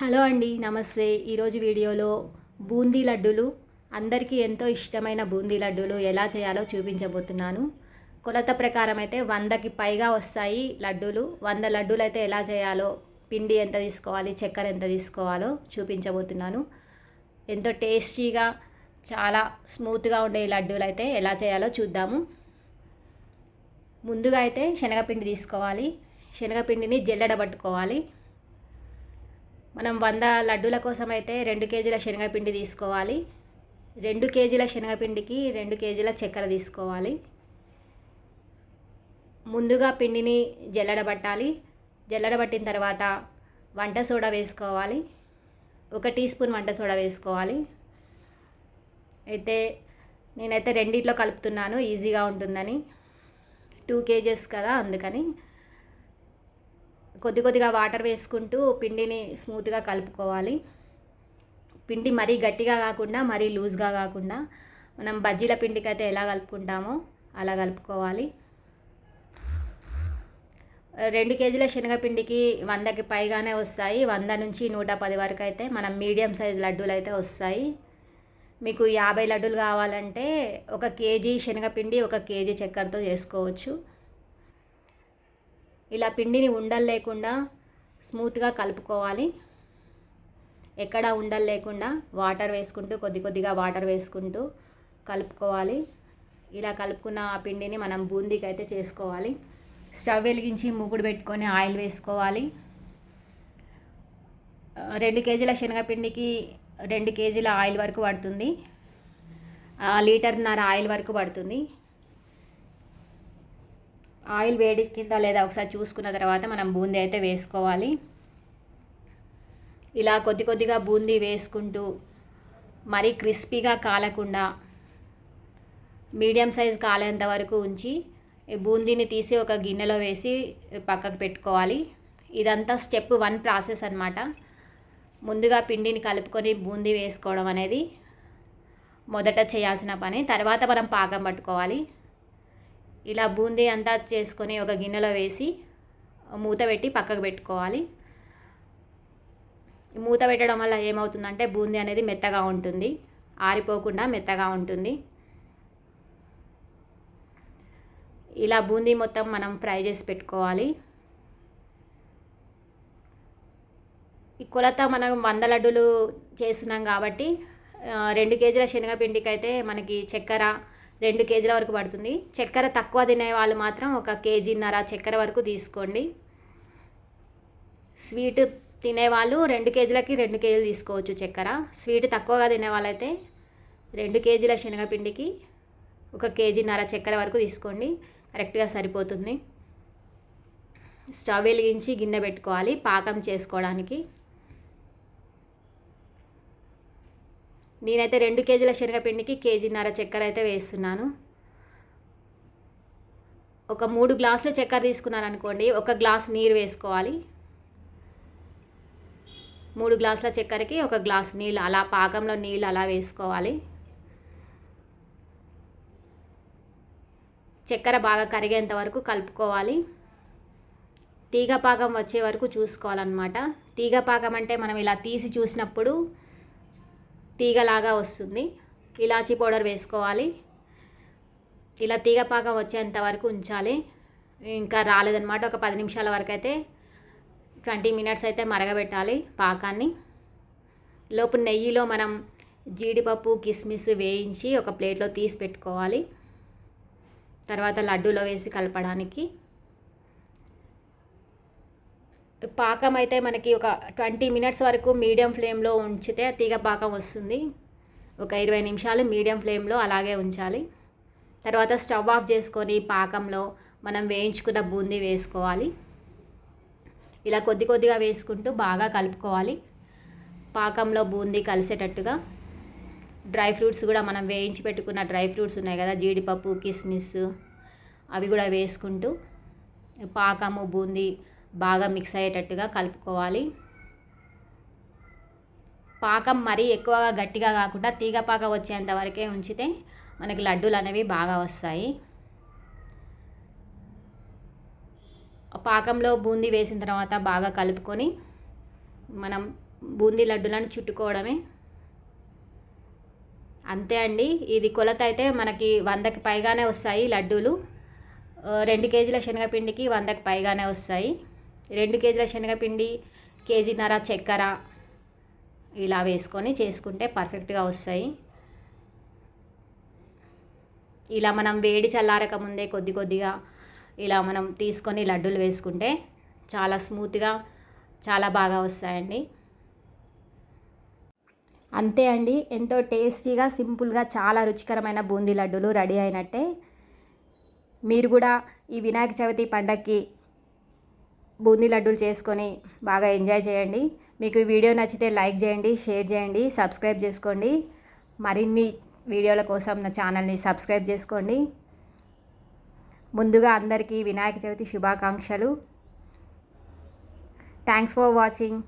Hello అండి నమస్తే. ఈరోజు వీడియోలో బూందీ లడ్డూలు అందరికీ ఎంతో ఇష్టమైన బూందీ లడ్డూలు ఎలా చేయాలో చూపించబోతున్నాను. కొలత ప్రకారం అయితే వందకి పైగా వస్తాయి లడ్డూలు. వంద లడ్డూలు అయితే ఎలా చేయాలో పిండి ఎంత తీసుకోవాలి చక్కెర ఎంత తీసుకోవాలో చూపించబోతున్నాను. ఎంతో టేస్టీగా చాలా స్మూత్గా ఉండే ఈ లడ్డూలు అయితే ఎలా చేయాలో చూద్దాము. ముందుగా అయితే శనగపిండి తీసుకోవాలి. శనగపిండిని జల్లెడ పట్టుకోవాలి. మనం వంద లడ్డూల కోసం అయితే రెండు కేజీల శనగపిండి తీసుకోవాలి. రెండు కేజీల శనగపిండికి రెండు కేజీల చక్కెర తీసుకోవాలి. ముందుగా పిండిని జల్లడబట్టాలి. జల్లడబట్టిన తర్వాత వంట సోడా వేసుకోవాలి. ఒక టీ స్పూన్ వంట సోడా వేసుకోవాలి. అయితే నేనైతే రెండిట్లో కలుపుతున్నాను ఈజీగా ఉంటుందని. టూ కేజెస్ కదా అందుకని. కొద్ది కొద్దిగా వాటర్ వేసుకుంటూ పిండిని స్మూత్గా కలుపుకోవాలి. పిండి మరీ గట్టిగా కాకుండా మరీ లూజ్గా కాకుండా మనం బజ్జీల పిండికి అయితే ఎలా కలుపుకుంటామో అలా కలుపుకోవాలి. రెండు కేజీల శనగపిండికి వందకి పైగానే వస్తాయి. వంద నుంచి నూట పది వరకు అయితే మనం మీడియం సైజ్ లడ్డూలు అయితే వస్తాయి. మీకు యాభై లడ్డూలు కావాలంటే ఒక కేజీ శనగపిండి ఒక కేజీ చక్కెరతో చేసుకోవచ్చు. ఇలా పిండిని ఉండలు లేకుండా స్మూత్గా కలుపుకోవాలి. ఎక్కడ ఉండలు లేకుండా వాటర్ వేసుకుంటూ కొద్ది కొద్దిగా వాటర్ వేసుకుంటూ కలుపుకోవాలి. ఇలా కలుపుకున్న ఆ పిండిని మనం బూందీకి అయితే చేసుకోవాలి. స్టవ్ వెలిగించి మూకుడు పెట్టుకొని ఆయిల్ వేసుకోవాలి. రెండు కేజీల శనగపిండికి రెండు కేజీల ఆయిల్ వరకు పడుతుంది. లీటర్న్నర ఆయిల్ వరకు పడుతుంది. ఆయిల్ వేడెక్కిందా లేదా ఒకసారి చూసుకున్న తర్వాత మనం బూందీ అయితే వేసుకోవాలి. ఇలా కొద్ది కొద్దిగా బూందీ వేసుకుంటూ మరీ క్రిస్పీగా కాలకుండా మీడియం సైజ్ కాలేంత వరకు ఉంచి బూందీని తీసి ఒక గిన్నెలో వేసి పక్కకు పెట్టుకోవాలి. ఇదంతా స్టెప్ వన్ ప్రాసెస్ అనమాట ముందుగా పిండిని కలుపుకొని బూందీ వేసుకోవడం అనేది మొదట చేయాల్సిన పని. తర్వాత మనం పాకం పట్టుకోవాలి. ఇలా బూందీ అంతా చేసుకొని ఒక గిన్నెలో వేసి మూత పెట్టి పక్కకు పెట్టుకోవాలి. మూత పెట్టడం వల్ల ఏమవుతుందంటే బూందీ అనేది మెత్తగా ఉంటుంది ఆరిపోకుండా మెత్తగా ఉంటుంది. ఇలా బూందీ మొత్తం మనం ఫ్రై చేసి పెట్టుకోవాలి. ఈ కొలత మనం వంద లడ్డులు చేస్తున్నాం కాబట్టి రెండు కేజీల శనగపిండికి అయితే మనకి చక్కెర రెండు కేజీల వరకు పడుతుంది. చక్కెర తక్కువ తినే వాళ్ళు మాత్రం ఒక కేజీన్నర చక్కెర వరకు తీసుకోండి. స్వీట్ తినేవాళ్ళు రెండు కేజీలకి రెండు కేజీలు తీసుకోవచ్చు చక్కెర. స్వీట్ తక్కువగా తినే వాళ్ళైతే రెండు కేజీల శనగపిండికి ఒక కేజీన్నర చక్కెర వరకు తీసుకోండి. కరెక్ట్గా సరిపోతుంది. స్టవ్ వెలిగించి గిన్నె పెట్టుకోవాలి. పాకం చేసుకోవడానికి. నేనైతే రెండు కేజీల శనగపిండికి కేజీన్నర చక్కెర అయితే వేస్తున్నాను. ఒక మూడు గ్లాసుల చక్కెర తీసుకున్నాను అనుకోండి ఒక గ్లాస్ నీరు వేసుకోవాలి. మూడు గ్లాసుల చక్కెరకి ఒక గ్లాస్ నీళ్ళు అలా పాకంలో నీళ్ళు అలా వేసుకోవాలి. చక్కెర బాగా కరిగేంత వరకు కలుపుకోవాలి. తీగ పాకం వచ్చే వరకు చూసుకోవాలన్నమాట. తీగ పాకం అంటే మనం ఇలా తీసి చూసినప్పుడు తీగలాగా వస్తుంది. ఇలాచీ పౌడర్ వేసుకోవాలి. ఇలా తీగ పాకం వచ్చేంత వరకు ఉంచాలి. ఇంకా రాలేదన్నమాట. ఒక పది నిమిషాల వరకు అయితే ట్వంటీ మినిట్స్ అయితే మరగబెట్టాలి పాకాన్ని. లోపు నెయ్యిలో మనం జీడిపప్పు కిస్మిస్ వేయించి ఒక ప్లేట్లో తీసి పెట్టుకోవాలి. తర్వాత లడ్డూలో వేసి కలపడానికి. పాకం అయితే మనకి ఒక ట్వంటీ మినిట్స్ వరకు మీడియం ఫ్లేమ్లో ఉంచితే తీగ పాకం వస్తుంది. ఒక ఇరవై నిమిషాలు మీడియం ఫ్లేమ్లో అలాగే ఉంచాలి. తర్వాత స్టవ్ ఆఫ్ చేసుకొని పాకంలో మనం వేయించుకున్న బూందీ వేసుకోవాలి. ఇలా కొద్ది కొద్దిగా వేసుకుంటూ బాగా కలుపుకోవాలి. పాకంలో బూందీ కలిసేటట్టుగా. డ్రై ఫ్రూట్స్ కూడా మనం వేయించి పెట్టుకున్న డ్రై ఫ్రూట్స్ ఉన్నాయి కదా జీడిపప్పు కిస్మిస్ అవి కూడా వేసుకుంటూ పాకము బూందీ బాగా మిక్స్ అయ్యేటట్టుగా కలుపుకోవాలి. పాకం మరీ ఎక్కువగా గట్టిగా కాకుండా తీగ పాకం వచ్చేంత వరకే ఉంచితే మనకి లడ్డూలు అనేవి బాగా వస్తాయి. పాకంలో బూందీ వేసిన తర్వాత బాగా కలుపుకొని మనం బూందీ లడ్డులను చుట్టుకోవడమే. అంతే అండి. ఇది కొలత అయితే మనకి వందకి పైగానే వస్తాయి లడ్డూలు. రెండు కేజీల శనగపిండికి వందకి పైగానే వస్తాయి. రెండు కేజీల శనగపిండి కేజీన్నర చక్కెర ఇలా వేసుకొని చేసుకుంటే పర్ఫెక్ట్గా వస్తాయి. ఇలా మనం వేడి చల్లారక ముందే కొద్ది కొద్దిగా ఇలా మనం తీసుకొని లడ్డూలు వేసుకుంటే చాలా స్మూత్గా చాలా బాగా వస్తాయండి. అంతే అండి. ఎంతో టేస్టీగా సింపుల్గా చాలా రుచికరమైన బూందీ లడ్డూలు రెడీ అయినట్టే. మీరు కూడా ఈ వినాయక చవితి పండగకి బూందీ లడ్డూలు చేసుకొని బాగా ఎంజాయ్ చేయండి. మీకు ఈ వీడియో నచ్చితే లైక్ చేయండి షేర్ చేయండి సబ్స్క్రైబ్ చేసుకోండి. మరిన్ని వీడియోల కోసం నా ఛానల్ని సబ్స్క్రైబ్ చేసుకోండి. ముందుగా అందరికీ వినాయక చవితి శుభాకాంక్షలు. Thanks for watching